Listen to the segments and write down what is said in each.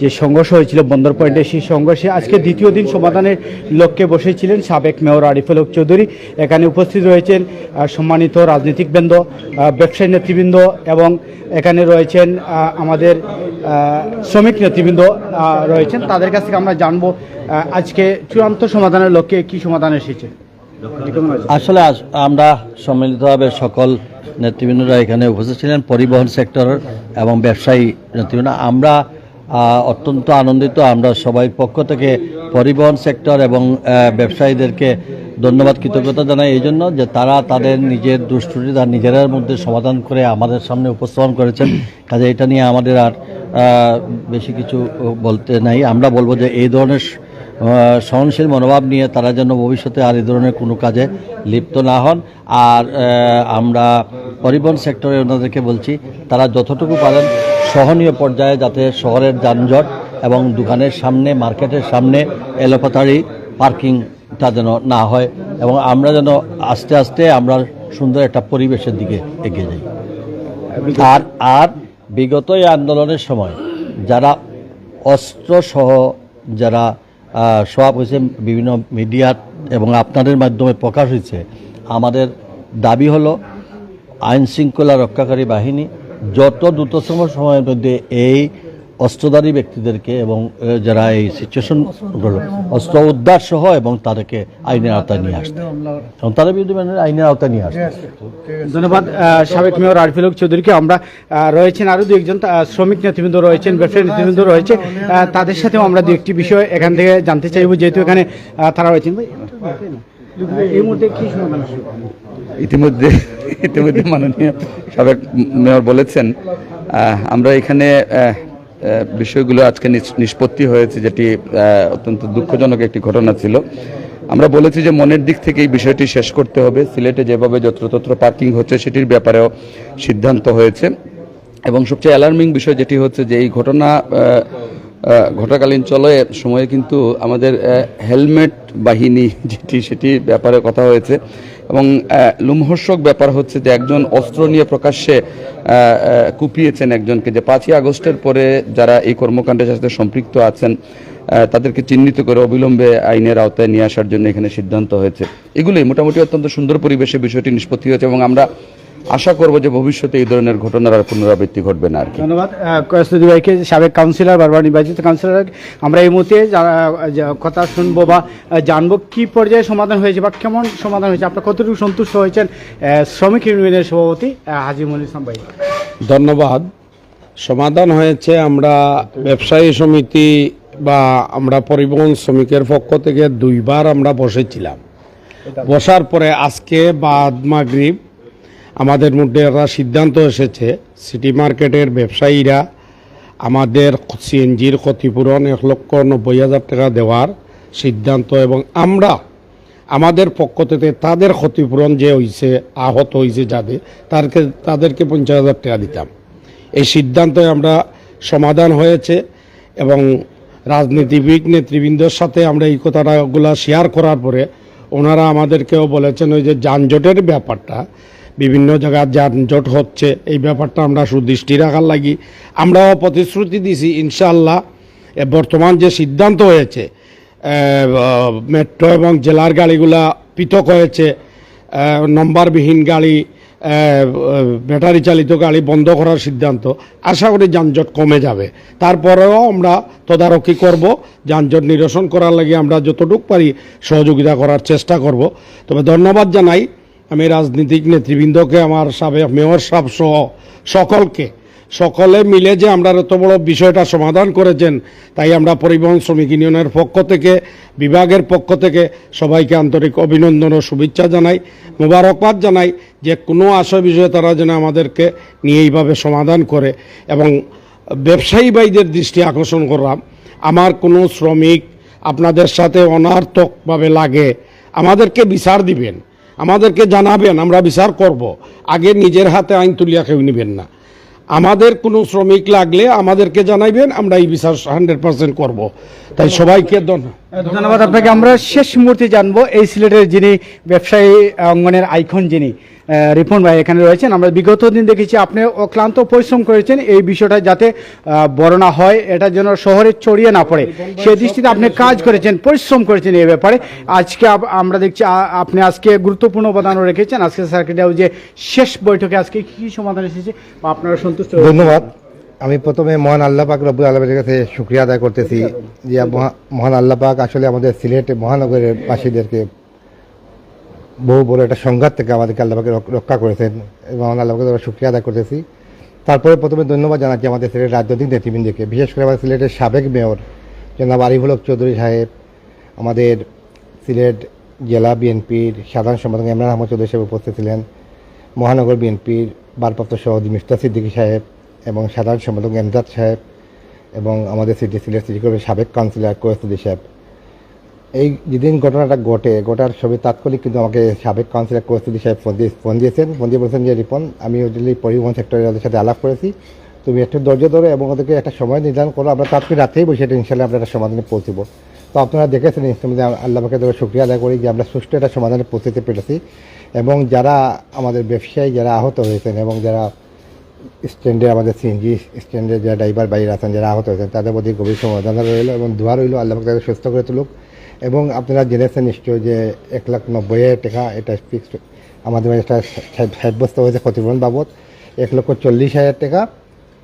যে সংঘর্ষ হয়েছিল বন্দর পয়েন্টে সেই সংঘর্ষে আজকে দ্বিতীয় দিন সমাধানের লক্ষ্যে বসেছিলেন সাবেক মেয়র আরিফুল হক চৌধুরী। এখানে উপস্থিত রয়েছেন সম্মানিত রাজনীতিকবৃন্দ ব্যবসায়ী নেতৃবৃন্দ এবং এখানে রয়েছেন আমাদের শ্রমিক নেতৃবৃন্দ রয়েছেন। তাদের কাছ থেকে আমরা জানব আজকে চূড়ান্ত সমাধানের লক্ষ্যে কি সমাধান এসেছে। আসলে আমরা সম্মিলিতভাবে সকল নেতৃবৃন্দরা এখানে উপস্থিত ছিলেন পরিবহন সেক্টর এবং ব্যবসায়ী নেতৃবৃন্দ। আমরা অত্যন্ত আনন্দিত। আমরা সবাই পক্ষ থেকে পরিবহন সেক্টর এবং ব্যবসায়ীদেরকে ধন্যবাদ, কৃতজ্ঞতা জানাই। এই জন্য যে তারা তাদের নিজের দুষ্টুটি তার নিজেরার মধ্যে সমাধান করে আমাদের সামনে উপস্থাপন করেছেন। কাজে এটা নিয়ে আমাদের আর বেশি কিছু বলতে নাই। আমরা বলব যে এই ধরনের সহনশীল মনোভাব নিয়ে তারা যেন ভবিষ্যতে আর এই ধরনের কোনো কাজে লিপ্ত না হন। আর আমরা পরিবহন সেক্টরে ওনাদেরকে বলছি, তারা যতটুকু পারেন সহনীয় পর্যায়ে যাতে শহরের যানজট এবং দোকানের সামনে, মার্কেটের সামনে এলোপাতাড়ি পার্কিংটা যেন না হয় এবং আমরা যেন আস্তে আস্তে আমরা সুন্দর একটা পরিবেশের দিকে এগিয়ে যাই। আর আর বিগত এই আন্দোলনের সময় যারা অস্ত্রসহ যারা সব হয়েছে বিভিন্ন মিডিয়া এবং আপনাদের মাধ্যমে প্রকাশ হয়েছে। আমাদের দাবি হলো আইন শৃঙ্খলা রক্ষাকারী বাহিনী যত দ্রুততম সময়ের মধ্যে এই অস্ত্রধারী ব্যক্তিদেরকে এবং যারা এই সিচুয়েশন অস্ত্র উদ্ধার সহ এবং তাদেরকে আইনের আওতায় নিয়ে আসতে। এবং তাদের বিরুদ্ধে মানে আইনের আওতায় নিয়ে আসতে। ধন্যবাদ সাবেক মেয়র আরিফুল চৌধুরীকে। আমরা রয়েছেন আরও দু একজন শ্রমিক নেতৃবৃন্দ রয়েছেন ব্যবসায়ী নেতৃবৃন্দ রয়েছে। তাদের সাথেও আমরা দু একটি বিষয় এখান থেকে জানতে চাইব যেহেতু এখানে তারা রয়েছেন। এই মুহূর্তে কি সমাধান ইতিমধ্যে ইতিমধ্যে মাননীয় সাবেক মেয়র বলেছেন আমরা এখানে বিষয়গুলো আজকে নিষ্পত্তি হয়েছে, যেটি অত্যন্ত দুঃখজনক একটি ঘটনা ছিল। আমরা বলেছি যে মনের দিক থেকে এই বিষয়টি শেষ করতে হবে। সিলেটে যেভাবে যত্রতত্র পার্কিং হচ্ছে, সেটির ব্যাপারেও সিদ্ধান্ত হয়েছে। এবং সবচেয়ে অ্যালার্মিং বিষয় যেটি হচ্ছে যে এই ঘটনা ঘটাকালীন চলে সময়ে কিন্তু আমাদের হেলমেট বাহিনী যেটি সেটির ব্যাপারে কথা হয়েছে এবং লোমহর্ষক ব্যাপার হচ্ছে যে একজন অস্ত্র নিয়ে প্রকাশ্যে কুপিয়েছেন একজনকে যে পাঁচই আগস্টের পরে যারা এই কর্মকাণ্ডের সাথে সম্পৃক্ত আছেন তাদেরকে চিহ্নিত করে অবিলম্বে আইনের আওতায় নিয়ে আসার জন্য এখানে সিদ্ধান্ত হয়েছে। এগুলোই মোটামুটি অত্যন্ত সুন্দর পরিবেশে বিষয়টি নিষ্পত্তি হয়েছে এবং আমরা আশা করব যে ভবিষ্যতে এই ধরনের ঘটনার আর পুনরাবৃত্তি ঘটবে না আর কি। ধন্যবাদ। ভাইকে সাবেক কাউন্সিলর বারবার নির্বাচিত কাউন্সিলর আমরা এই মুহূর্তে কথা শুনব বা জানব কি পর্যায়ে সমাধান হয়েছে বা কেমন সমাধান হয়েছে আপনার কতটুকু সন্তুষ্ট হয়েছেন শ্রমিক ইউনিয়নের সভাপতি হাজিমুল ইসলাম ভাই। ধন্যবাদ। সমাধান হয়েছে আমরা ব্যবসায়ী সমিতি বা আমরা পরিবহন শ্রমিকের পক্ষ থেকে দুইবার আমরা বসেছিলাম। বসার পরে আজকে বাদ মাগরিব আমাদের মধ্যে একটা সিদ্ধান্ত এসেছে সিটি মার্কেটের ব্যবসায়ীরা আমাদের সিএনজির ক্ষতিপূরণ এক লক্ষ নব্বই হাজার টাকা দেওয়ার সিদ্ধান্ত এবং আমরা আমাদের পক্ষ থেকে তাদের ক্ষতিপূরণ যে হয়েছে আহত হয়েছে যাদের তাদেরকে তাদেরকে পঞ্চাশ হাজার টাকা দিতাম। এই সিদ্ধান্তে আমরা সমাধান হয়েছে এবং রাজনীতিবিদ নেতৃবৃন্দর সাথে আমরা এই কথাটাগুলো শেয়ার করার পরে ওনারা আমাদেরকেও বলেছেন ওই যে যানজটের ব্যাপারটা বিভিন্ন জায়গায় যানজট হচ্ছে। এই ব্যাপারটা আমরা সুদৃষ্টি রাখার লাগি। আমরাও প্রতিশ্রুতি দিছি ইনশাল্লাহ বর্তমান যে সিদ্ধান্ত হয়েছে মেট্রো এবং জেলার গাড়িগুলা পৃথক হয়েছে নম্বরবিহীন গাড়ি ব্যাটারি চালিত গাড়ি বন্ধ করার সিদ্ধান্ত। আশা করি যানজট কমে যাবে। তারপরেও আমরা তদারকি করব, যানজট নিরসন করার লাগে আমরা যতটুকু পারি সহযোগিতা করার চেষ্টা করব। তবে ধন্যবাদ জানাই। আমি রাজনীতিক নেতৃবৃন্দকে, আমার সাবেক মেয়র সাহেব সহ সকলকে, সকলে মিলে যে আমরা এত বড় বিষয়টা সমাধান করেছেন, তাই আমরা পরিবহন শ্রমিক ইউনিয়নের পক্ষ থেকে, বিভাগের পক্ষ থেকে সবাইকে আন্তরিক অভিনন্দন ও শুভেচ্ছা জানাই, মোবারকবাদ জানাই যে কোনো আশয় বিষয়ে তারা যেন আমাদেরকে নিয়ে এইভাবে সমাধান করে এবং ব্যবসায়ী ভাইদের দৃষ্টি আকর্ষণ করলাম আমার কোনো শ্রমিক আপনাদের সাথে অনার্থকভাবে লাগে, আমাদেরকে বিচার দিবেন। আমাদেরকে জানাবেন, আমরা বিচার করব। আগে নিজের হাতে আইন তুলিয়া কেউ নেবেন না। আমাদের কোনো শ্রমিক লাগলে আমাদেরকে জানাইবেন, আমরা এই বিচার হান্ড্রেড পার্সেন্ট করব। তাই সবাইকে ধন্যবাদ, আপনাকে আমরা শেষ মুহূর্তে জানব, এই সিলেটের যিনি ব্যবসায়ী অঙ্গনের আইকন যিনি। রিপন ভাই এখানে রয়েছেন। আমরা বিগত দিন দেখেছি আপনি অক্লান্ত পরিশ্রম করেছেন এই বিষয়টা যাতে বড় না হয়, এটা যেন শহরে ছড়িয়ে না পড়ে। সেই দৃষ্টিতে আপনি কাজ করেছেন, পরিশ্রম করেছেন এই ব্যাপারে। আজকে আমরা দেখছি আপনি আজকে গুরুত্বপূর্ণ অবদানও রেখেছেন। আজকে সার্কিট যে শেষ বৈঠকে আজকে কি সমাধান এসেছে, বা আপনারা সন্তুষ্ট ধন্যবাদ। আমি প্রথমে মহান আল্লাহ পাক রব্বুল আলমের কাছে শুক্রিয়া আদায় করতেছি যে মহা- মহান আল্লাহ পাক আসলে আমাদের সিলেট মহানগরের বাসীদেরকে বহু বড় একটা সংঘাত থেকে আমাদেরকে আল্লাহ পাকে রক্ষা করেছেন এবং মহান আল্লাহ পাকে আমরা শুক্রিয়া আদায় করতেছি। তারপরে প্রথমে ধন্যবাদ জানাচ্ছি আমাদের সিলেট রাজনৈতিক নেতৃবৃন্দকে। বিশেষ করে আমাদের সিলেটের সাবেক মেয়র জনাব আরিফুল হক চৌধুরী সাহেব, আমাদের সিলেট জেলা বিএনপির সাধারণ সম্পাদক ইমরান আহমদ চৌধুরী সাহেব উপস্থিত ছিলেন, মহানগর বিএনপির ভারপ্রাপ্ত সভাপতি মিফতা সিদ্দিকী সাহেব এবং সাধারণ সম্পাদক এমদাদ সাহেব এবং আমাদের সিটি সিলেট সিটি কর্পোরেশনের সাবেক কাউন্সিলর কোয়েস্তুদি সাহেব। এই যেদিন ঘটনাটা ঘটে, ঘটার ছবি তাৎক্ষণিক কিন্তু আমাকে সাবেক কাউন্সিলর কোয়েস্তুদি সাহেব ফোন দিয়ে, ফোন দিয়েছেন। ফোন দিয়ে বলেছেন যে, রিপন, আমি ওদের পরিবহন সেক্টরে ওদের সাথে আলাপ করেছি। তুমি একটু ধৈর্য ধরো এবং ওদেরকে একটা সময় নির্ধারণ করো। আমরা তাৎক্ষণিক রাতেই বসে এটা ইনশাল্লাহ আমরা একটা সমাধানে পৌঁছবো। তো আপনারা দেখেছেন ইনস্টামধ্যে আল্লাহকে ধরে শুক্রিয়া আদায় করি যে আমরা সুষ্ঠু একটা সমাধানে পৌঁছতে পেরেছি। এবং যারা আমাদের ব্যবসায়ী, যারা আহত হয়েছেন এবং যারা স্ট্যান্ডে আমাদের সিএনজি স্ট্যান্ডে যারা ড্রাইভার বাইরে আছেন, যারা আহত হয়েছেন, তাদের প্রতি গভীর সমাধান রইল এবং দোয়া রইল। আল্লাহ তাদের সুস্থ করে তুলুক। এবং আপনারা জেনেছেন নিশ্চয়ই যে এক লাখ নব্বই হাজার টাকা এটা ফিক্সড আমাদের একটা সাব- সাব্যস্ত হয়েছে ক্ষতিপূরণ বাবদ। এক লক্ষ চল্লিশ হাজার টাকা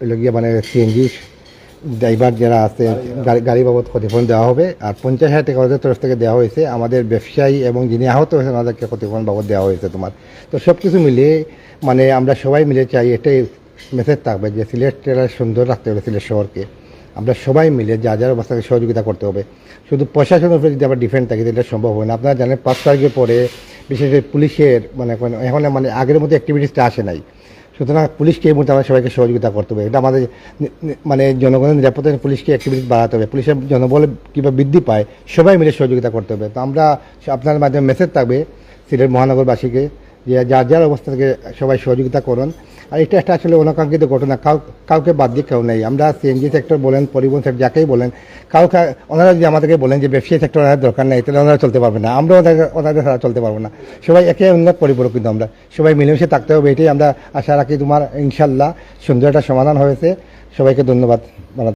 ওইগুলো গিয়ে মানে সিএনজি ড্রাইভার যারা আছে, গাড়ি বাবদ ক্ষতিপূরণ দেওয়া হবে। আর পঞ্চাশ হাজার টাকা ওদের তরফ থেকে দেওয়া হয়েছে। আমাদের ব্যবসায়ী এবং যিনি আহত হয়েছেন, ওনাদেরকে ক্ষতিপূরণ বাবদ দেওয়া হয়েছে তোমার। তো সব কিছু মিলিয়ে মানে আমরা সবাই মিলে চাই, এটাই মেসেজ থাকবে যে সিলেট সুন্দর রাখতে হবে সিলেট শহরকে। আমরা সবাই মিলে যা যার অবস্থাকে সহযোগিতা করতে হবে। শুধু প্রশাসনের উপরে যদি আমরা ডিফেন্ড থাকি এটা সম্ভব হবে না। আপনারা জানেন, পাঁচ তারিখের পরে বিশেষ করে পুলিশের মানে এখন মানে আগের মতো অ্যাক্টিভিটিসটা আসে নাই। সুতরাং পুলিশকে এই মুহূর্তে আমরা সবাইকে সহযোগিতা করতে হবে। এটা আমাদের মানে জনগণের নিরাপত্তা পুলিশকে অ্যাক্টিভিটি বাড়াতে হবে। পুলিশের জনবল কীভাবে বৃদ্ধি পায়, সবাই মিলে সহযোগিতা করতে হবে। তো আমরা আপনার মাধ্যমে মেসেজ থাকবে সিলেট মহানগরবাসীকে। যে যার যার অবস্থা থেকে সবাই সহযোগিতা করুন। আর এটা একটা আসলে অনাকাঙ্ক্ষিত ঘটনা। কাউ কাউকে বাদ দিয়ে কেউ নেই। আমরা সিএনজি সেক্টর বলেন, পরিবহন সেক্টর যাকেই বলেন, কাউকে ওনারা যদি আমাদেরকে বলেন যে ব্যবসায়ী সেক্টর ওনার দরকার নেই, তাহলে ওনারা চলতে পারবে না। আমরা ওনাদের ওনাদের ছাড়া চলতে পারব না। সবাই একে উন্নত পরিপূরক কিন্তু আমরা। সবাই মিলেমিশে থাকতে হবে, এটাই আমরা আশা রাখি। তোমার ইনশাল্লাহ সুন্দর একটা সমাধান হয়েছে। সবাইকে ধন্যবাদ।